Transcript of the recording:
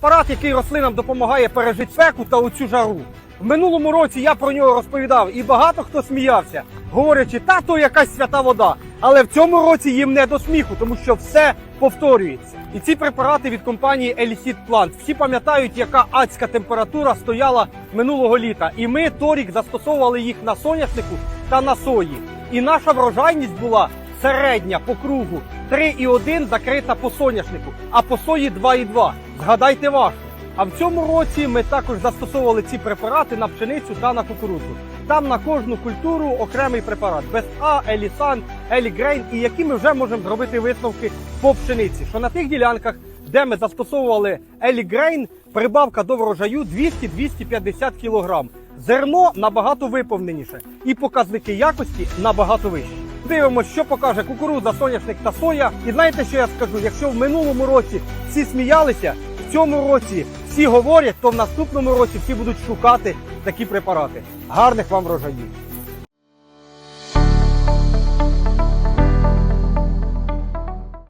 препарат, який рослинам допомагає пережити спеку та оцю жару. В минулому році я про нього розповідав, і багато хто сміявся, говорячи, та то якась свята вода. Але в цьому році їм не до сміху, тому що все повторюється. І ці препарати від компанії Elicit Plant. Всі пам'ятають, яка адська температура стояла минулого літа. І ми торік застосовували їх на соняшнику та на сої. І наша врожайність була середня по кругу 3,1 закрита по соняшнику, а по сої 2,2. Згадайте вашу. А в цьому році ми також застосовували ці препарати на пшеницю та на кукурудзу. Там на кожну культуру окремий препарат без А, Елісан, Елігрейн, і які ми вже можемо зробити висновки по пшениці. Що на тих ділянках, де ми застосовували Елігрейн, прибавка до врожаю 200-250 кг. Зерно набагато виповненіше, і показники якості набагато вищі. Дивимося, що покаже кукурудза, соняшник та соя. І знаєте, що я скажу? Якщо в минулому році всі сміялися, в цьому році всі говорять, то в наступному році всі будуть шукати такі препарати. Гарних вам врожаїв!